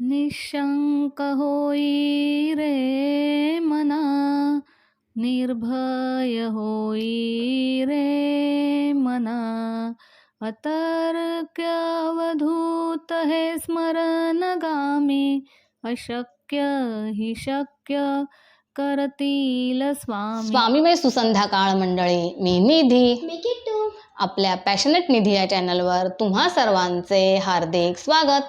निशंक होई रे मना निर्भय होई रे मना। अतर्क्यवधूत हे स्मरणगामी अशक्य हि शक्य करतील स्वामी। स्वामीमय सुसंध्या काळ मंडळी मी निधी। आपल्या पॅशनेट निधी या चॅनलवर तुम्हा सर्वांचे हार्दिक स्वागत।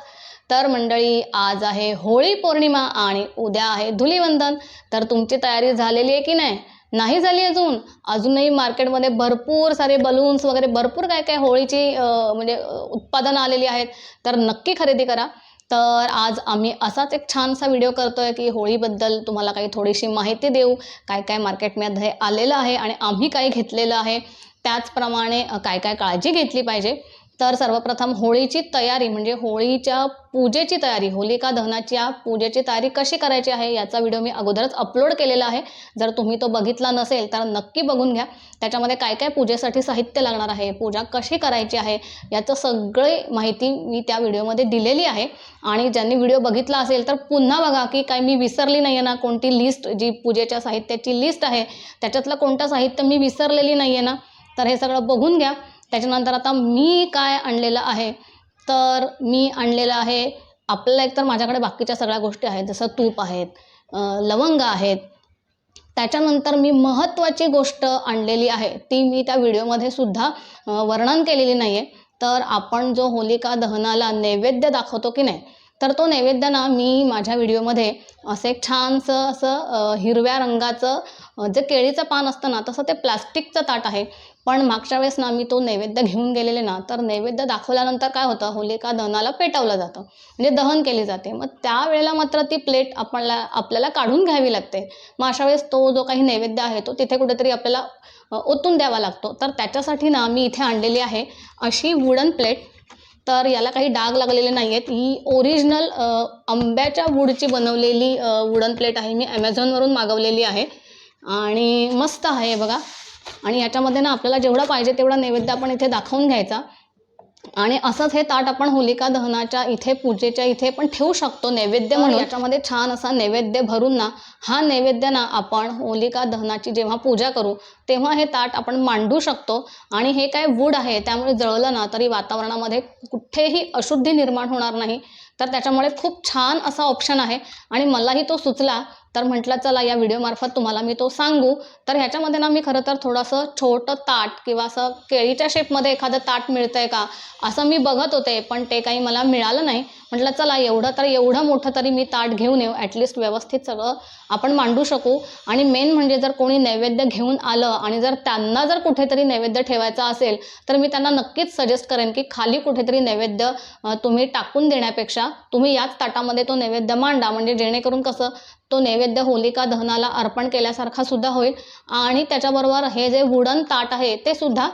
तर मंडळी आज आहे होळी पौर्णिमा आणि उद्या आहे धुलीवंदन. तर तुमची तयारी झालेली आहे की नाही? नाही झाली अजून? अजूनही मार्केटमध्ये भरपूर सारे बलून्स वगैरे भरपूर काय काय होळीची म्हणजे उत्पादनं आलेली आहेत. तर नक्की खरेदी करा. तर आज आम्ही असाच एक छानसा व्हिडिओ करतो आहे की होळीबद्दल तुम्हाला काही थोडीशी माहिती देऊ. काय काय मार्केटमध्ये आलेलं आहे आणि आम्ही काय घेतलेलं आहे. त्याचप्रमाणे काय काय काळजी घेतली पाहिजे. तर सर्वप्रथम होळीची तयारी म्हणजे होळीच्या पूजेची तयारी होलिका दहनाच्या पूजेची तयारी कशी करायची आहे याचा व्हिडिओ मी अगोदरच अपलोड केलेला आहे. जर तुम्ही तो बघितला नसेल तर नक्की बघून घ्या. त्याच्यामध्ये काय काय पूजेसाठी साहित्य लागणार आहे पूजा कशी करायची आहे याचं सगळे माहिती मी त्या व्हिडिओमध्ये दिलेली आहे. आणि ज्यांनी व्हिडिओ बघितला असेल तर पुन्हा बघा की काय मी विसरली नाही आहे ना कोणती लिस्ट जी पूजेच्या साहित्याची लिस्ट आहे त्याच्यातलं कोणतं साहित्य मी विसरलेली नाही आहे ना तर हे सगळं बघून घ्या. त्याच्यानंतर आता मी काय आणलेलं आहे? तर मी आणलेलं आहे आपल्याला एकतर माझ्याकडे बाकीच्या सगळ्या गोष्टी आहेत जसं तूप आहेत लवंग आहेत. त्याच्यानंतर मी महत्त्वाची गोष्ट आणलेली आहे ती मी त्या व्हिडिओमध्ये सुद्धा वर्णन केलेली नाही आहे तर आपण जो होलिका दहनाला नैवेद्य दाखवतो की नाही तर तो नैवेद्य ना मी माझ्या व्हिडिओमध्ये असं एक छानसं असं हिरव्या रंगाचं जे केळीचं पान असतं ना तसं ते प्लास्टिकचं ताट आहे. पण मागच्या वेळेस ना मी तो नैवेद्य घेऊन गेलेले ना तर नैवेद्य दाखवल्यानंतर काय होतं होलिका दहनाला पेटवलं जातं. म्हणजे दहन केली जाते. मग त्यावेळेला मात्र ती प्लेट आपल्याला आपल्याला काढून घ्यावी लागते. मग अशा वेळेस तो जो काही नैवेद्य आहे तो तिथे कुठेतरी आपल्याला ओतून द्यावा लागतो. तर त्याच्यासाठी ना मी इथे आणलेली आहे अशी वुडन प्लेट. तर याला काही डाग लागलेले नाही आहेत ही ओरिजिनल आंब्याच्या वूडची बनवलेली वुडन प्लेट आहे. मी ॲमेझॉनवरून मागवलेली आहे. आणि मस्त आहे बघा. आणि याच्यामध्ये ना आपल्याला जेवढा पाहिजे तेवढा नैवेद्य आपण इथे दाखवून घ्यायचा. आणि असंच हे ताट आपण होलिका दहनाच्या इथे पूजेच्या इथे पण ठेवू शकतो नैवेद्य म्हणून. याच्यामध्ये छान असा नैवेद्य भरून ना हा नैवेद्य ना आपण होलिका दहनाची जेव्हा पूजा करू तेव्हा हे ताट आपण मांडू शकतो. आणि हे काय वूड आहे त्यामुळे जळलं ना तरी वातावरणामध्ये कुठेही अशुद्धी निर्माण होणार नाही. तर त्याच्यामुळे खूप छान असा ऑप्शन आहे. आणि मलाही तो सुचला तर म्हटलं चला या व्हिडिओमार्फत तुम्हाला मी तो सांगू. तर ह्याच्यामध्ये ना मी खरं तर थोडंसं छोटं ताट किंवा असं केळीच्या शेपमध्ये एखादं ताट मिळतंय का असं मी बघत होते पण ते काही मला मिळालं नाही. म्हटलं चला एवढं तर एवढं मोठं तरी मी ताट घेऊन येऊ ॲटलिस्ट व्यवस्थित सगळं आपण मांडू शकू. आणि मेन म्हणजे जर कोणी नैवेद्य घेऊन आलं आणि जर त्यांना जर कुठेतरी नैवेद्य ठेवायचा असेल तर मी त्यांना नक्कीच सजेस्ट करेन की खाली कुठेतरी नैवेद्य तुम्ही टाकून देण्यापेक्षा तुम्ही याच ताटामध्ये तो नैवेद्य मांडा. म्हणजे जेणेकरून कसं तो नैवेद्य होलिका दहनाला अर्पण केल्यासारखा सुद्धा होईल. आणि त्याच्याबरोबर हे जे वुडन ताट आहे ते सुद्धा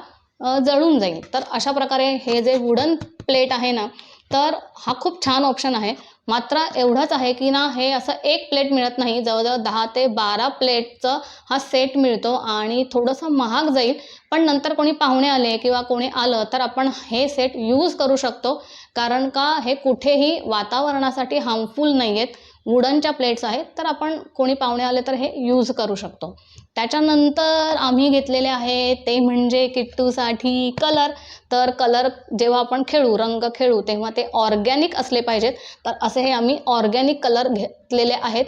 जळून जाईल. तर अशा प्रकारे हे जे वुडन प्लेट आहे ना तर हा खूप छान ऑप्शन आहे. मात्र एवढंच आहे की ना हे असं एक प्लेट मिळत नाही. जवळजवळ दहा ते बारा प्लेटचं हा सेट मिळतो आणि थोडंसं महाग जाईल. पण नंतर कोणी पाहुणे आले किंवा कोणी आलं तर आपण हे सेट यूज करू शकतो. कारण का हे कुठेही वातावरणासाठी हार्मफुल नाही आहेत वुडनच्या प्लेट्स आहेत तर आपण कोणी पाहुणे आले तर हे यूज करू शकतो. त्याच्यानंतर आम्ही घेतलेले आहे ते म्हणजे किट्टूसाठी कलर तर कलर जेव्हा आपण खेळू रंग खेळू तेव्हा ते ऑर्गॅनिक असले पाहिजेत. तर असे हे आम्ही ऑर्गॅनिक कलर घेतलेले आहेत.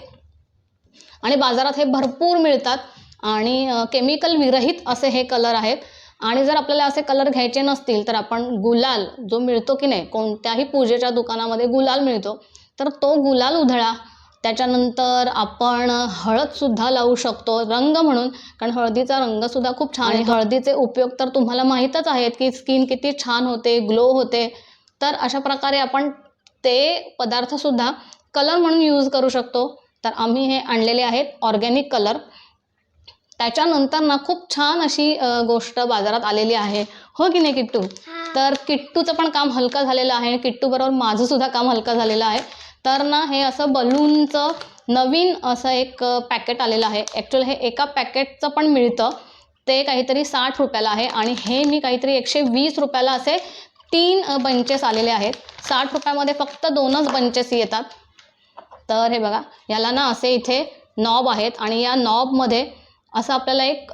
आणि बाजारात हे भरपूर मिळतात. आणि केमिकल विरहित असे हे कलर आहेत. आणि जर आपल्याला असे कलर घ्यायचे नसतील तर आपण गुलाल जो मिळतो की नाही कोणत्याही पूजेच्या दुकानामध्ये गुलाल मिळतो. तर तो गुलाल उधळा. त्याच्यानंतर आपण हळदसुद्धा लावू शकतो रंग म्हणून. कारण हळदीचा रंगसुद्धा खूप छान आहे. हळदीचे उपयोग तर तुम्हाला माहीतच आहेत की स्किन किती छान होते ग्लो होते. तर अशा प्रकारे आपण ते पदार्थसुद्धा कलर म्हणून यूज करू शकतो. तर आम्ही हे आणलेले आहेत ऑर्गॅनिक कलर त्याच्यानंतर ना खूप छान अशी गोष्ट बाजारात आलेली आहे. हो की नाही किट्टू? तर किट्टूचं पण काम हलकं झालेलं आहे आणि किट्टूबरोबर माझं सुद्धा काम हलकं झालेलं आहे. तर ना हे असं बलूनचं नवीन असं एक पॅकेट आलेलं आहे. ॲक्च्युअली हे एका पॅकेटचं पण मिळतं. ते काहीतरी साठ रुपयाला आहे आणि हे मी काहीतरी एकशे वीस रुपयाला असे तीन बंचेस आलेले आहेत. साठ रुपयामध्ये फक्त दोनच बंचेस येतात. तर हे बघा याला ना असे इथे नॉब आहेत आणि या नॉबमध्ये असं आपल्याला एक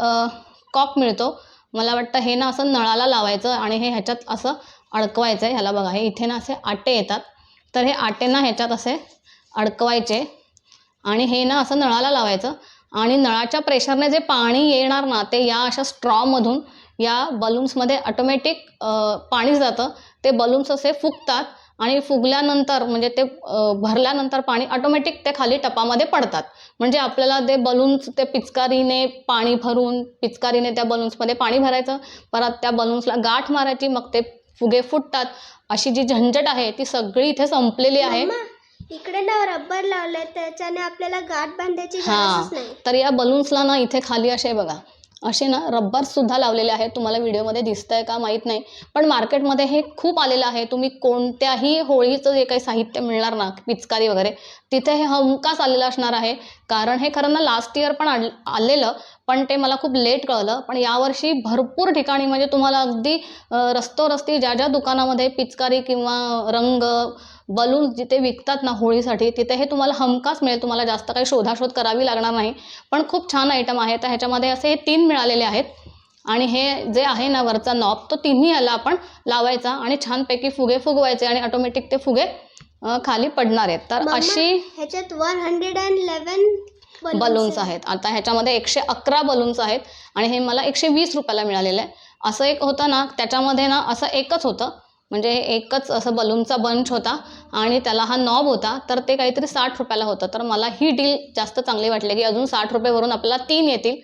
कॉक मिळतो. मला वाटतं हे ना असं नळाला लावायचं आणि हे ह्याच्यात असं अडकवायचं आहे ह्याला बघा हे इथे ना असे आटे येतात. तर हे आटे ना ह्याच्यात असे अडकवायचे आणि हे ना असं नळाला लावायचं आणि नळाच्या प्रेशरने जे पाणी येणार ना ते या अशा स्ट्रॉमधून या बलून्समध्ये ऑटोमॅटिक पाणी जातं. ते बलून्स असे फुगतात आणि फुगल्यानंतर म्हणजे ते भरल्यानंतर पाणी ऑटोमॅटिक ते खाली टपामध्ये पडतात. म्हणजे आपल्याला ते बलून्स ते पिचकारीने पाणी भरून पिचकारीने त्या बलून्समध्ये पाणी भरायचं. परत त्या बलून्सला गाठ मारायची मग ते फुगे फुटतात. अशी जी झंझट आहे ती सगळी इथे संपलेली आहे. इकडे ना रबर लावलंय त्याच्याने आपल्याला गाठ बांधायची हां गरजच नाही. तर या बलून्सला ना इथे खाली असे बघा. असे ना रब्बरसुद्धा लावलेले आहेत. तुम्हाला व्हिडिओमध्ये दिसतंय का माहीत नाही. पण मार्केटमध्ये हे खूप आलेलं आहे. तुम्ही कोणत्याही होळीचं जे काही साहित्य मिळणार ना पिचकारी वगैरे तिथे हे हमखास आलेलं असणार आहे. कारण हे खरं ना लास्ट इयर पण आलेलं पण ते मला खूप लेट कळलं. पण यावर्षी भरपूर ठिकाणी म्हणजे तुम्हाला अगदी रस्तोरस्ती ज्या ज्या दुकानामध्ये पिचकारी किंवा रंग बलून्स जिथे विकतात ना होळीसाठी तिथे हे तुम्हाला हमखास मिळेल. तुम्हाला जास्त काही शोधाशोध करावी लागणार नाही. पण खूप छान आयटम आहे. तर ह्याच्यामध्ये असे हे तीन मिळालेले आहेत. आणि हे जे आहे ना वरचा नॉब तो तिन्ही याला आपण लावायचा आणि छानपैकी फुगे फुगवायचे आणि ऑटोमॅटिक ते फुगे अ, खाली पडणार आहेत. तर मम्मा, अशी ह्याच्यात one hundred and eleven balloons आहेत. आता ह्याच्यामध्ये एकशे अकरा बलून्स आहेत. आणि हे मला एकशे वीस रुपयाला मिळालेलं आहे. असं एक होतं ना त्याच्यामध्ये ना असं एकच होतं. म्हणजे हे एकच असं बलूनचा बंच होता आणि त्याला हा नॉब होता तर ते काहीतरी साठ रुपयाला होतं. तर मला ही डील जास्त चांगली वाटली की अजून साठ रुपयेवरून आपल्याला तीन येतील.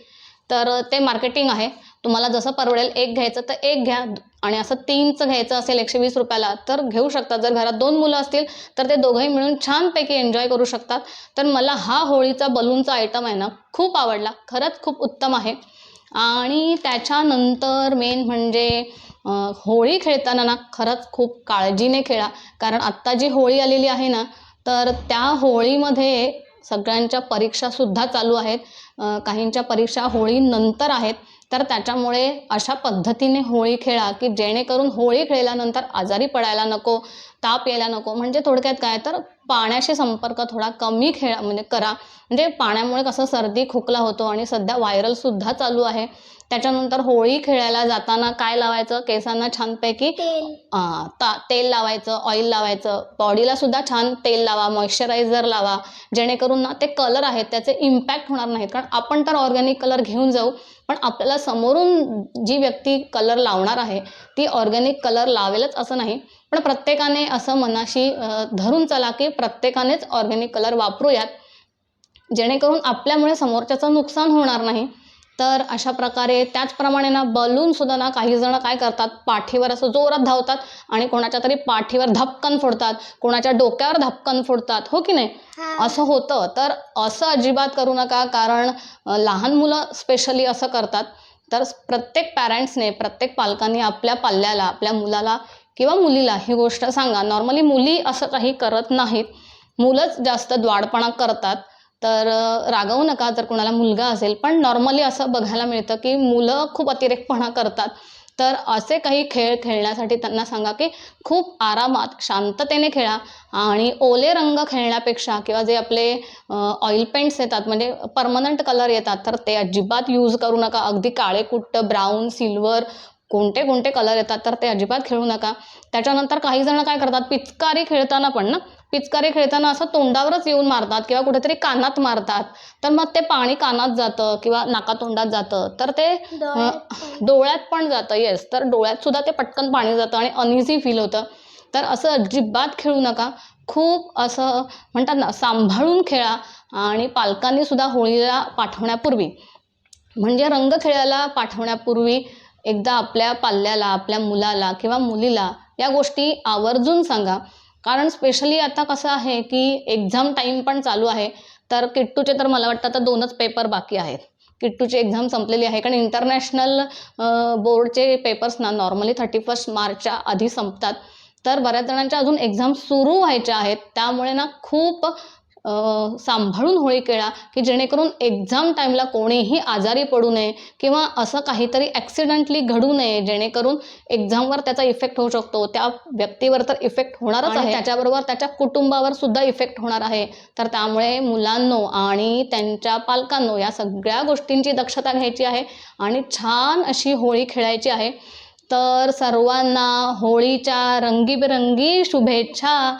तर ते मार्केटिंग आहे. तुम्हाला जसं परवडेल एक घ्यायचं तर एक घ्या आणि असं तीनचं घ्यायचं असेल एकशे वीस रुपयाला तर घेऊ शकतात जर घरात दोन मुलं असतील तर ते दोघंही मिळून छानपैकी एन्जॉय करू शकतात. तर मला हा होळीचा बलूनचा आयटम आहे ना खूप आवडला. खरंच खूप उत्तम आहे. आणि त्याच्यानंतर मेन म्हणजे होळी खेळताना ना खरंच खूप काळजीने खेळा. कारण आत्ता जी होळी आलेली आहे ना तर त्या होळीमध्ये सगळ्यांच्या परीक्षासुद्धा चालू आहेत. काहींच्या परीक्षा होळीनंतर आहेत. तर त्याच्यामुळे अशा पद्धतीने होळी खेळा की जेणेकरून होळी खेळल्यानंतर आजारी पडायला नको ताप यायला नको. म्हणजे थोडक्यात काय तर पाण्याशी संपर्क थोडा कमी खेळा म्हणजे करा. म्हणजे पाण्यामुळे कसं सर्दी खोकला होतो आणि सध्या व्हायरलसुद्धा चालू आहे. त्याच्यानंतर होळी खेळायला जाताना काय लावायचं? केसांना छानपैकी तेल. आ, ता तेल लावायचं ऑइल लावायचं. बॉडीला सुद्धा छान तेल लावा मॉइश्चरायझर लावा. जेणेकरून ना ते कलर आहेत त्याचे इम्पॅक्ट होणार नाहीत. कारण आपण तर ऑर्गॅनिक कलर घेऊन जाऊ पण आपल्याला समोरून जी व्यक्ती कलर लावणार आहे ती ऑर्गॅनिक कलर लावेलच असं नाही. पण प्रत्येकाने असं मनाशी धरून चला की प्रत्येकानेच ऑर्गॅनिक कलर वापरूयात. जेणेकरून आपल्यामुळे समोरच्याचं नुकसान होणार नाही. तर अशा प्रकारे त्याचप्रमाणे ना बलूनसुद्धा ना काही जण काय करतात? पाठीवर असं जोरात धावतात आणि कोणाच्या तरी पाठीवर धपकन फोडतात कोणाच्या डोक्यावर धपकन फोडतात हो की नाही? असं होतं. तर असं अजिबात करू नका कारण लहान मुलं स्पेशली असं करतात. तर प्रत्येक पॅरेंट्सने प्रत्येक पालकांनी आपल्या पाल्याला आपल्या मुलाला किंवा मुलीला ही गोष्ट सांगा. नॉर्मली मुली असं काही करत नाहीत. मुलंच जास्त द्वाडपणा करतात. तर रागवू नका जर कोणाला मुलगा असेल. पण नॉर्मली असं बघायला मिळतं की मुलं खूप अतिरेकपणा करतात. तर असे काही खेळ खेळण्यासाठी त्यांना सांगा की खूप आरामात शांततेने खेळा आणि ओले रंग खेळण्यापेक्षा किंवा जे आपले ऑइल पेंट्स येतात म्हणजे परमनंट कलर येतात तर ते अजिबात यूज करू नका. अगदी काळे कुट्ट ब्राऊन सिल्वर कोणते कोणते कलर येतात तर ते अजिबात खेळू नका. त्याच्यानंतर काही जण काय करतात पिचकारी खेळताना पण ना पिचकारी खेळताना असं तोंडावरच येऊन मारतात किंवा कुठेतरी कानात मारतात. तर मग ते पाणी कानात जातं किंवा नाकातोंडात जातं. तर ते डोळ्यात पण जातं. येस तर डोळ्यात सुद्धा ते पटकन पाणी जातं आणि अनइझी फील होतं. तर असं अजिबात खेळू नका. खूप असं म्हणतात ना सांभाळून खेळा आणि पालकांनी सुद्धा होळीला पाठवण्यापूर्वी. म्हणजे रंग खेळायला पाठवण्यापूर्वी एकदा आपल्या पाल्याला आपल्या मुलाला किंवा मुलीला या गोष्टी आवर्जून सांगा. कारण स्पेशली आता कसं आहे की एक्झाम टाईम पण चालू आहे. तर किट्टूचे तर मला वाटतं आता दोनच पेपर बाकी आहेत. किट्टूची एक्झाम संपलेली आहे. कारण इंटरनॅशनल बोर्डचे पेपर्स ना नॉर्मली थर्टी फर्स्ट मार्चच्या आधी संपतात. तर बऱ्याच जणांच्या अजून एक्झाम सुरू व्हायच्या आहेत. त्यामुळे ना खूप सांभाळून होळी खेळा की जेणेकरून एक्झाम टाईमला कोणीही आजारी पडू नये किंवा असं काहीतरी ॲक्सिडेंटली घडू नये जेणेकरून एक्झामवर त्याचा इफेक्ट होऊ शकतो. त्या व्यक्तीवर तर इफेक्ट होणारच आहे. त्याच्याबरोबर त्याच्या कुटुंबावर सुद्धा इफेक्ट होणार आहे. तर त्यामुळे मुलांनो आणि त्यांच्या पालकांनो या सगळ्या गोष्टींची दक्षता घ्यायची आहे आणि छान अशी होळी खेळायची आहे. तर सर्वांना होळीच्या रंगीबेरंगी शुभेच्छा.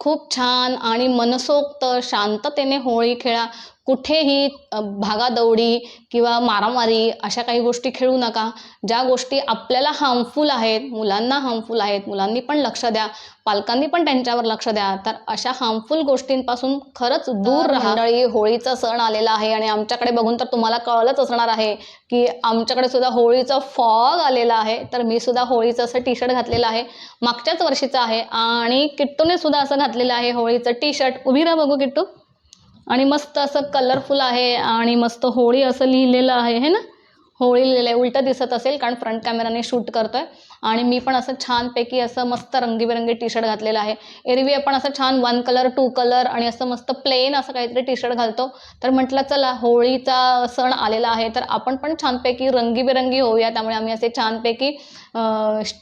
खूप छान आणि मनसोक्त शांततेने होळी खेळा. कुठेही भागादौडी किंवा मारामारी अशा काही गोष्टी खेळू नका. ज्या गोष्टी आपल्याला हार्मफुल आहेत मुलांना हार्मफुल आहेत मुलांनी पण लक्ष द्या पालकांनी पण त्यांच्यावर लक्ष द्या तर अशा हार्मफुल गोष्टींपासून खरंच दूर राहा. मंडळी होळीचा सण आलेला आहे आणि आमच्याकडे बघून तर तुम्हाला कळलंच असणार आहे की आमच्याकडे सुद्धा होळीचा फॉग आलेला आहे. तर मी सुद्धा होळीचं असं टी शर्ट घातलेलं आहे. मागच्याच वर्षीचं आहे आणि किट्टूने सुद्धा असं घातलेलं आहे होळीचं टी शर्ट उभी राहा बघू किट्टू. आणि मस्त असं कलरफुल आहे आणि मस्त होळी असं लिहिलेलं आहे हे ना? होळी लिहिलेलं आहे. उलटं दिसत असेल कारण फ्रंट कॅमेराने शूट करतोय. आणि मी पण असं छानपैकी असं मस्त रंगीबेरंगी टी शर्ट घातलेलं आहे. एरवी आपण असं छान वन कलर टू कलर आणि असं मस्त प्लेन असं काहीतरी टी शर्ट घालतो. तर म्हटलं चला होळीचा सण आलेला आहे तर आपण पण छानपैकी रंगीबेरंगी होऊया. त्यामुळे आम्ही असे छानपैकी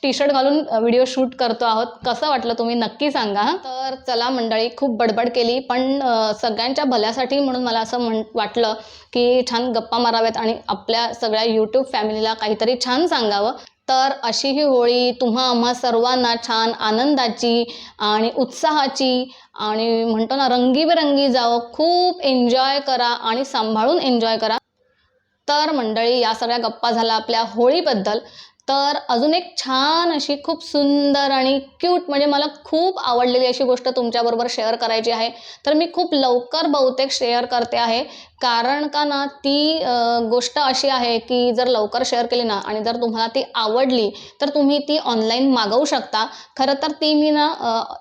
टी शर्ट घालून व्हिडिओ शूट करतो आहोत. कसं वाटलं तुम्ही नक्की सांगा तर चला मंडळी खूप बडबड केली पण सगळ्यांच्या भल्यासाठी म्हणून मला असं म्हण वाटलं की छान गप्पा माराव्यात आणि आपल्या सगळ्या यूट्यूब फॅमिलीला काहीतरी छान सांगावं. तर अशी ही होळी तुम्हा आम्हा सर्वांना छान आनंदाची आणि उत्साहाची आणि म्हणतो ना रंगीबेरंगी जावं. खूप एन्जॉय करा आणि सांभाळून एन्जॉय करा. तर मंडळी या सगळ्या गप्पा झाल्या आपल्या होळीबद्दल. तर अजून एक छान अशी खूप सुंदर आणि क्यूट म्हणजे मला खूप आवडलेली अशी गोष्ट तुमच्याबरोबर शेअर करायची आहे. तर मी खूप लवकर बहुतेक शेअर करते आहे. कारण का ना ती गोष्ट अशी आहे की जर लवकर शेअर केली ना आणि जर तुम्हाला ती आवडली तर तुम्ही ती ऑनलाईन मागवू शकता. खरं तर ती मी ना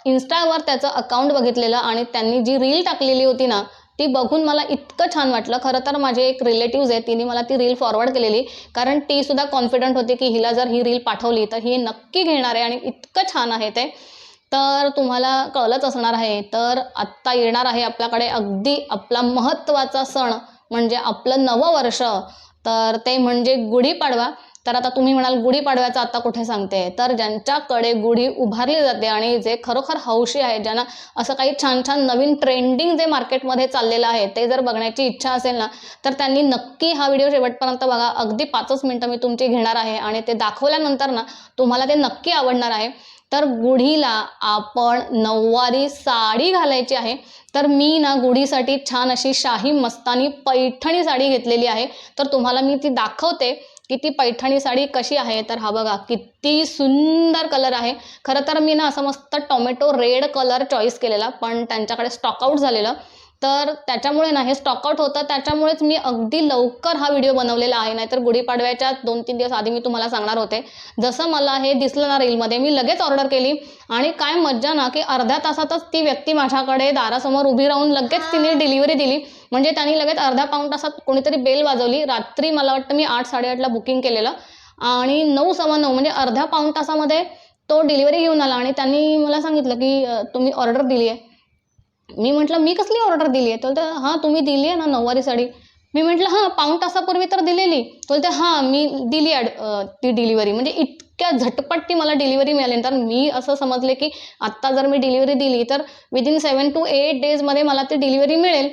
इन्स्टावर त्याचं अकाउंट बघितलेलं आणि त्यांनी जी रील टाकलेली होती ना ती बघून मला इतकं छान वाटलं. खरं तर माझे एक रिलेटिव्ज आहे तिने मला ती रील फॉरवर्ड केलेली. कारण ती सुद्धा कॉन्फिडंट होती की हिला जर ही रील पाठवली तर ही नक्की घेणार आहे आणि इतकं छान आहे ते. तर तुम्हाला कळलंच असणार आहे. तर आत्ता येणार आहे आपल्याकडे अगदी आपला महत्त्वाचा सण म्हणजे आपलं नवं वर्ष. तर ते म्हणजे गुढीपाडवा. तर आता तुम्ही म्हणाल गुढीपाडव्याचं आता कुठे सांगते? तर ज्यांच्याकडे गुढी उभारली जाते आणि जे खरोखर हौशी आहे ज्यांना असं काही छान छान नवीन ट्रेंडिंग जे मार्केटमध्ये चाललेलं आहे ते जर बघण्याची इच्छा असेल ना तर त्यांनी नक्की हा व्हिडिओ शेवटपर्यंत बघा. अगदी पाचच मिनटं मी तुमची घेणार आहे आणि ते दाखवल्यानंतर ना तुम्हाला ते नक्की आवडणार आहे. तर गुढीला आपण नऊवारी साडी घालायची आहे. तर मी ना गुढीसाठी छान अशी शाही मस्तानी पैठणी साडी घेतलेली आहे. तर तुम्हाला मी ती दाखवते. किती पैठणी साडी कशी आहे? तर हा बघा किती सुंदर कलर आहे. खरं तर मी ना असं मस्त टोमॅटो रेड कलर चॉईस केलेला पण त्यांच्याकडे स्टॉकआउट झालेलं. तर त्याच्यामुळे ना हे स्टॉकआउट होतं. त्याच्यामुळेच मी अगदी लवकर हा व्हिडिओ बनवलेला आहे. नाहीतर गुढीपाडव्याच्या दोन तीन दिवस आधी मी तुम्हाला सांगणार होते. जसं मला हे दिसलं ना रीलमध्ये मी लगेच ऑर्डर केली. आणि काय मज्जा ना की अर्ध्या तासातच ती व्यक्ती माझ्याकडे दारासमोर उभी राहून लगेच तिने डिलिव्हरी दिली. म्हणजे त्यांनी लगेच अर्ध्या पाऊण तासात कोणीतरी बेल वाजवली. रात्री मला वाटतं मी आठ साडेआठला बुकिंग केलेलं. आणि नऊ सव्वा नऊ म्हणजे अर्ध्या पाऊण तासामध्ये तो डिलिव्हरी घेऊन आला. आणि त्यांनी मला सांगितलं की तुम्ही ऑर्डर दिली आहे मी म्हटलं मी कसली ऑर्डर दिली आहे तर बोलते हां तुम्ही दिली आहे ना नऊवारी साडी. मी म्हटलं हां पाऊण तासापूर्वी तर दिलेली. तो बोलते हां मी दिली ॲड ती डिलिव्हरी म्हणजे इतक्या झटपट ती मला डिलिव्हरी मिळाली. तर मी असं समजले की आत्ता जर मी डिलिव्हरी दिली तर विदिन सेवन टू एट डेजमध्ये मला ती डिलिव्हरी मिळेल.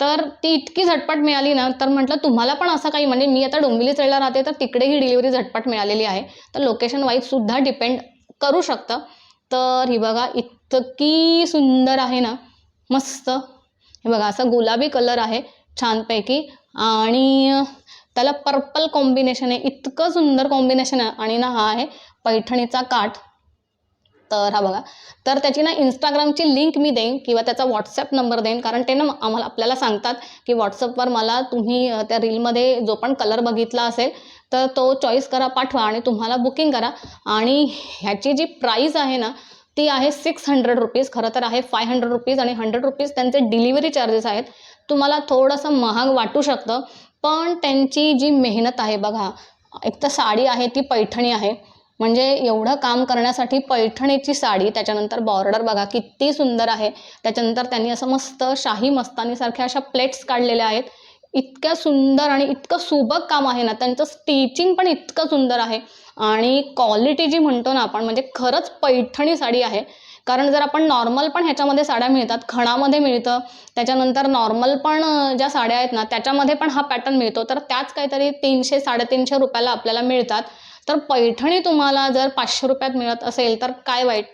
तर ती इतकी झटपट मिळाली ना तर म्हटलं तुम्हाला पण असं काही म्हणजे मी आता डोंबिवली साईडला राहते तर तिकडे ही डिलिव्हरी झटपट मिळालेली आहे. तर लोकेशन वाईज सुद्धा डिपेंड करू शकतं. तर ही बघा इतकी सुंदर आहे ना मस्त. हे बघा असा गुलाबी कलर आहे छानपैकी. आणि त्याला पर्पल कॉम्बिनेशन आहे. इतकं सुंदर कॉम्बिनेशन आहे. आणि ना हा आहे पैठणीचा काठ. तर हा बघा. तर त्याची ना इंस्टाग्रामची लिंक मी देईन किंवा त्याचा व्हॉट्सअप नंबर देईन. कारण ते ना आम्हाला आपल्याला सांगतात की व्हॉट्सअपवर मला तुम्ही त्या रीलमध्ये जो पण कलर बघितला असेल तर तो चॉईस करा पाठवा आणि तुम्हाला बुकिंग करा. आणि ह्याची जी प्राईस आहे ना ती आहे सिक्स हंड्रेड रुपीज खरं तर आहे फाय हंड्रेड रुपीज आणि हंड्रेड रुपीज त्यांचे डिलिव्हरी चार्जेस आहेत. तुम्हाला थोडंसं महाग वाटू शकतं पण त्यांची जी मेहनत आहे बघा एक तर साडी आहे ती पैठणी आहे. म्हणजे एवढं काम करण्यासाठी पैठणीची साडी त्याच्यानंतर बॉर्डर बघा किती सुंदर आहे. त्याच्यानंतर त्यांनी असं मस्त शाही मस्तानीसारख्या अशा प्लेट्स काढलेल्या आहेत. इतक्या सुंदर आणि इतकं सुबक काम आहे ना त्यांचं स्टिचिंग पण इतकं सुंदर आहे. आणि क्वालिटी जी म्हणतो ना आपण म्हणजे खरंच पैठणी साडी आहे. कारण जर आपण नॉर्मल पण ह्याच्यामध्ये साड्या मिळतात खणामध्ये मिळतं त्याच्यानंतर नॉर्मल पण ज्या साड्या आहेत ना त्याच्यामध्ये पण हा पॅटर्न मिळतो. तर त्याच काहीतरी तीनशे साडेतीनशे रुपयाला आपल्याला मिळतात. तर पैठणी तुम्हाला जर पाचशे रुपयात मिळत असेल तर काय वाईट?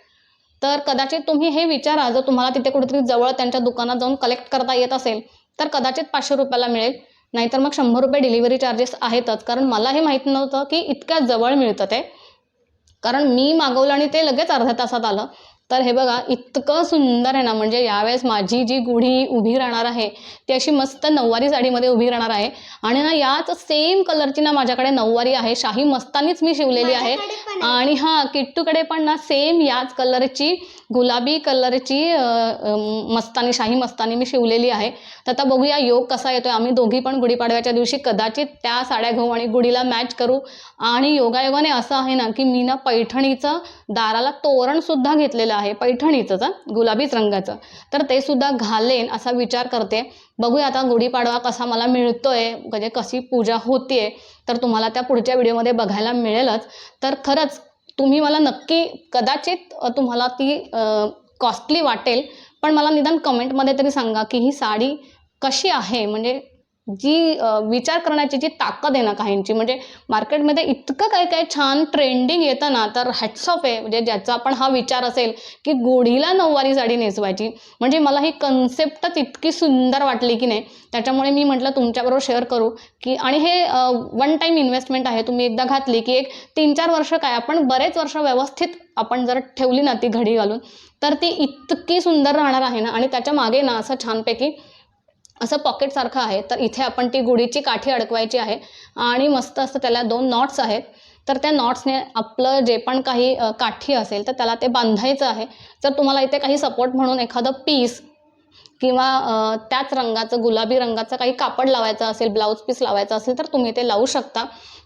तर कदाचित तुम्ही हे विचारा जर तुम्हाला तिथे कुठेतरी जवळ त्यांच्या दुकानात जाऊन कलेक्ट करता येत असेल तर कदाचित पाचशे रुपयाला मिळेल. नाहीतर मग शंभर रुपये डिलिव्हरी चार्जेस आहेतच. कारण मला हे माहीत नव्हतं की इतक्या जवळ मिळतं ते. कारण मी मागवलं आणि ते लगेच अर्ध्या तासात आलं. तर हे बघा इतकं सुंदर आहे ना म्हणजे यावेळेस माझी जी गुढी उभी राहणार आहे ती अशी मस्त नऊवारी साडीमध्ये उभी राहणार आहे. आणि ना याच सेम कलरची ना माझ्याकडे नऊवारी आहे शाही मस्तानीच मी शिवलेली आहे. आणि हां किट्टूकडे पण ना सेम याच कलरची गुलाबी कलरची मस्तानी शाही मस्तानी मी शिवलेली आहे. तर आता बघूया योग कसा येतोय. आम्ही दोघी पण गुढीपाडव्याच्या दिवशी कदाचित त्या साड्या घेऊ आणि गुढीला मॅच करू. आणि योगायोगाने असं आहे ना की मी ना पैठणीचं दाराला तोरण सुद्धा घेतलेलं आहे पैठणीचं गुलाबीच रंगाचं. तर ते सुद्धा घालेन असा विचार करते. बघूया आता गुढीपाडवा कसा मला मिळतोय म्हणजे कशी पूजा होतीये तर तुम्हाला त्या पुढच्या व्हिडिओमध्ये बघायला मिळेलच. तर खरंच तुम्ही मला नक्की कदाचित तुम्हाला ती कॉस्टली वाटेल पण मला निदान कमेंटमध्ये तरी सांगा की ही साडी कशी आहे म्हणजे जी विचार करण्याची जी ताकद आहे ना काहींची म्हणजे मार्केटमध्ये इतकं काय काय छान ट्रेंडिंग येतं ना तर हॅट्स ऑफ आहे. म्हणजे ज्याचा आपण हा विचार असेल की गोढीला नऊवारी साडी नेसवायची म्हणजे मला ही कन्सेप्टच इतकी सुंदर वाटली की नाही. त्याच्यामुळे मी म्हटलं तुमच्याबरोबर शेअर करू की आणि हे वन टाईम इन्व्हेस्टमेंट आहे तुम्ही एकदा घातली की एक तीन चार वर्ष काय आपण बरेच वर्ष व्यवस्थित आपण जर ठेवली ना ती घडी घालून तर ती इतकी सुंदर राहणार आहे ना. आणि त्याच्यामागे ना असं छानपैकी असं पॉकेटसारखं आहे तर इथे आपण ती गुढीची काठी अडकवायची आहे आणि मस्त असं त्याला दोन नॉट्स आहेत. तर त्या नॉट्सने आपलं जे पण काही काठी असेल तर त्याला ते बांधायचं आहे. जर तुम्हाला इथे काही सपोर्ट म्हणून एखादं पीस किंवा त्याच रंगाचं गुलाबी रंगाचं काही कापड लावायचं असेल ब्लाऊज पीस लावायचं असेल तर तुम्ही ते लावू शकता.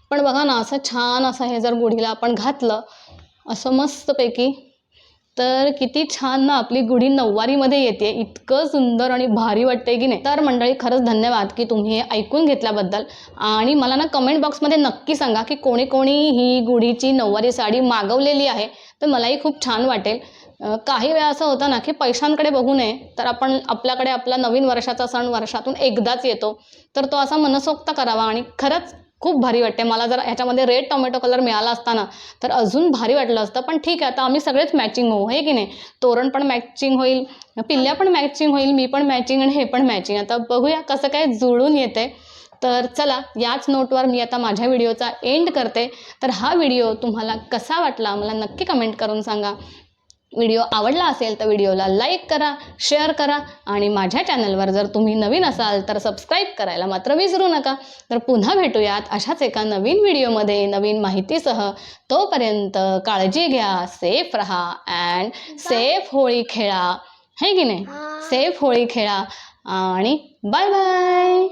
पण बघा ना असं छान असं हे जर गुढीला आपण घातलं असं मस्तपैकी तर किती छान ना आपली गुढी नऊवारीमध्ये येते. इतकं सुंदर आणि भारी वाटते की नाही? तर मंडळी खरंच धन्यवाद की तुम्ही हे ऐकून घेतल्याबद्दल. आणि मला ना कमेंट बॉक्समध्ये नक्की सांगा की कोणी कोणी ही गुढीची नऊवारी साडी मागवलेली आहे तर मलाही खूप छान वाटेल. काही वेळा असं होतं ना की पैशांकडे बघू नये तर आपण आपल्याकडे आपला नवीन वर्षाचा सण वर्षातून एकदाच येतो. तर तो असा मनसोक्त करावा आणि खरंच खूप भारी वाटते. मला जर ह्याच्यामध्ये रेड टोमॅटो कलर मिळाला असता ना तर अजून भारी वाटलं असतं. पण ठीक आहे आता आम्ही सगळेच मॅचिंग होऊ हे की नाही? तोरण पण मॅचिंग होईल पिल्ल्या पण मॅचिंग होईल मी पण मॅचिंग आणि हे पण मॅचिंग आता बघूया कसं काय जुळून येते. तर चला याच नोटवर मी आता माझ्या व्हिडिओचा एंड करते. तर हा व्हिडिओ तुम्हाला कसा वाटला मला नक्की कमेंट करून सांगा. व्हिडिओ आवडला असेल तर व्हिडिओला लाईक करा शेअर करा आणि माझ्या चॅनलवर जर तुम्ही नवीन असाल तर सबस्क्राईब करायला मात्र विसरू नका. तर पुन्हा भेटूयात अशाच एका नवीन व्हिडिओमध्ये नवीन माहितीसह. तोपर्यंत काळजी घ्या सेफ राहा अँड सेफ होळी खेळा. है की नाही. सेफ होळी खेळा आणि बाय बाय